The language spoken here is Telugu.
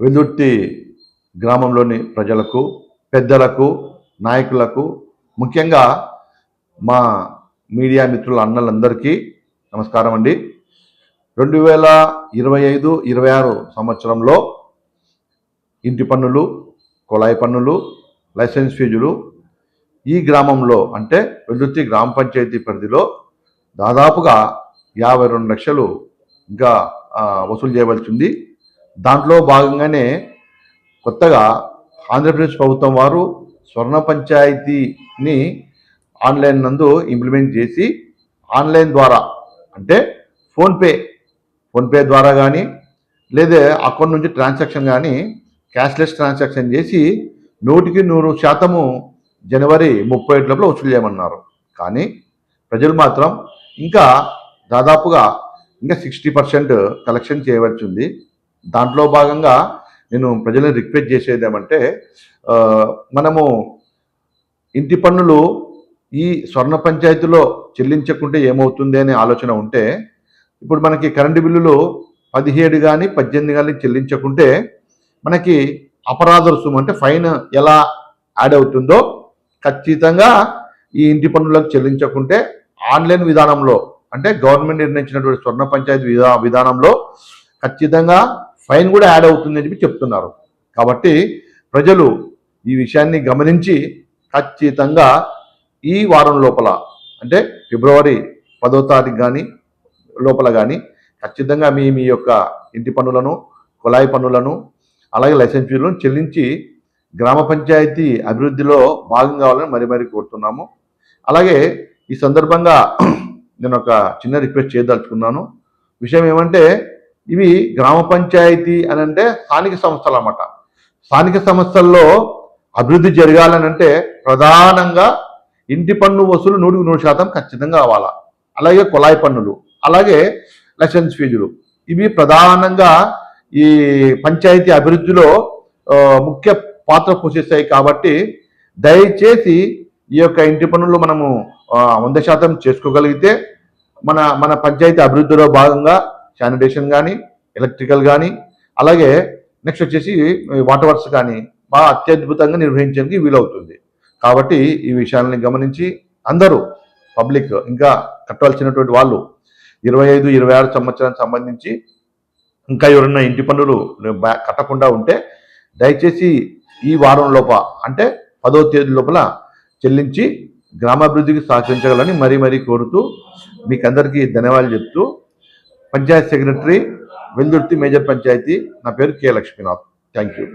వెల్దుర్తి గ్రామంలోని ప్రజలకు పెద్దలకు నాయకులకు ముఖ్యంగా మా మీడియా మిత్రుల అన్నలందరికీ నమస్కారం అండి. రెండు వేల ఇరవై ఐదు ఇరవై ఆరు సంవత్సరంలో ఇంటి పన్నులు కుళాయి పన్నులు లైసెన్స్ ఫీజులు ఈ గ్రామంలో అంటే వెల్దుర్తి గ్రామ పంచాయతీ పరిధిలో దాదాపుగా యాభై రెండు లక్షలు ఇంకా వసూలు చేయవలసి ఉంది. దాంట్లో భాగంగానే కొత్తగా ఆంధ్రప్రదేశ్ ప్రభుత్వం వారు స్వర్ణ పంచాయతీని ఆన్లైన్ నందు ఇంప్లిమెంట్ చేసి ఆన్లైన్ ద్వారా అంటే ఫోన్పే ఫోన్పే ద్వారా కానీ లేదా అకౌంట్ నుంచి ట్రాన్సాక్షన్ కానీ క్యాష్లెస్ ట్రాన్సాక్షన్ చేసి నూటికి నూరు శాతము జనవరి ముప్పై ఒకటి లోపల వసూలు చేయమన్నారు. కానీ ప్రజలు మాత్రం ఇంకా దాదాపుగా ఇంకా సిక్స్టీ పర్సెంట్ కలెక్షన్ చేయవలసి ఉంది. దాంట్లో భాగంగా నేను ప్రజలను రిక్వెస్ట్ చేసేది ఏమంటే మనము ఇంటి పన్నులు ఈ స్వర్ణ పంచాయతీలో చెల్లించకుంటే ఏమవుతుంది అనే ఆలోచన ఉంటే ఇప్పుడు మనకి కరెంటు బిల్లులు పదిహేడు కానీ పద్దెనిమిది కానీ చెల్లించకుంటే మనకి అపరాధ రుసుము అంటే ఫైన్ ఎలా యాడ్ అవుతుందో ఖచ్చితంగా ఈ ఇంటి పన్నులకు చెల్లించకుంటే ఆన్లైన్ విధానంలో అంటే గవర్నమెంట్ నిర్ణయించినటువంటి స్వర్ణ పంచాయతీ విధా విధానంలో ఖచ్చితంగా ఫైన్ కూడా యాడ్ అవుతుందని అని చెప్తున్నారు. కాబట్టి ప్రజలు ఈ విషయాన్ని గమనించి ఖచ్చితంగా ఈ వారం లోపల అంటే ఫిబ్రవరి పదో తారీఖు కానీ లోపల కానీ ఖచ్చితంగా మీ మీ యొక్క ఇంటి పన్నులను కుళాయి పన్నులను అలాగే లైసెన్స్ ఫీజులను చెల్లించి గ్రామ పంచాయతీ అభివృద్ధిలో భాగం కావాలని మరీ మరీ కోరుతున్నాము. అలాగే ఈ సందర్భంగా నేను ఒక చిన్న రిక్వెస్ట్ చేయదలుచుకున్నాను. విషయం ఏమంటే ఇవి గ్రామ పంచాయతీ అని అంటే స్థానిక సంస్థలు అన్నమాట. స్థానిక సంస్థల్లో అభివృద్ధి జరగాలనంటే ప్రధానంగా ఇంటి పన్ను వసూలు నూటికి నూరు శాతం ఖచ్చితంగా కావాలా. అలాగే కుళాయి పన్నులు అలాగే లైసెన్స్ ఫీజులు. ఇవి ప్రధానంగా ఈ పంచాయతీ అభివృద్ధిలో ముఖ్య పాత్ర పోషిస్తాయి కాబట్టి దయచేసి ఈ యొక్క ఇంటి పనులు మనము వంద శాతం చేసుకోగలిగితే మన మన పంచాయతీ అభివృద్ధిలో భాగంగా శానిటేషన్ కానీ ఎలక్ట్రికల్ కానీ అలాగే నెక్స్ట్ వచ్చేసి వాటర్ వర్క్స్ కానీ బాగా అత్యద్భుతంగా నిర్వహించడానికి వీలవుతుంది. కాబట్టి ఈ విషయాలని గమనించి అందరూ పబ్లిక్ ఇంకా కట్టవలసినటువంటి వాళ్ళు ఇరవై ఐదు ఇరవై ఆరు సంవత్సరానికి సంబంధించి ఇంకా ఎవరైనా ఇంటి పన్నులు కట్టకుండా ఉంటే దయచేసి ఈ వారం లోప అంటే పదో తేదీ లోపల చెల్లించి గ్రామాభివృద్ధికి సహకరించగలని మరీ మరీ కోరుతూ మీకు అందరికీ ధన్యవాదాలు చెప్తూ పంచాయత్ సెక్రటరీ వెల్దుర్తి మేజర్ పంచాయతీ. నా పేరు కె లక్ష్మీనాథ్. Thank you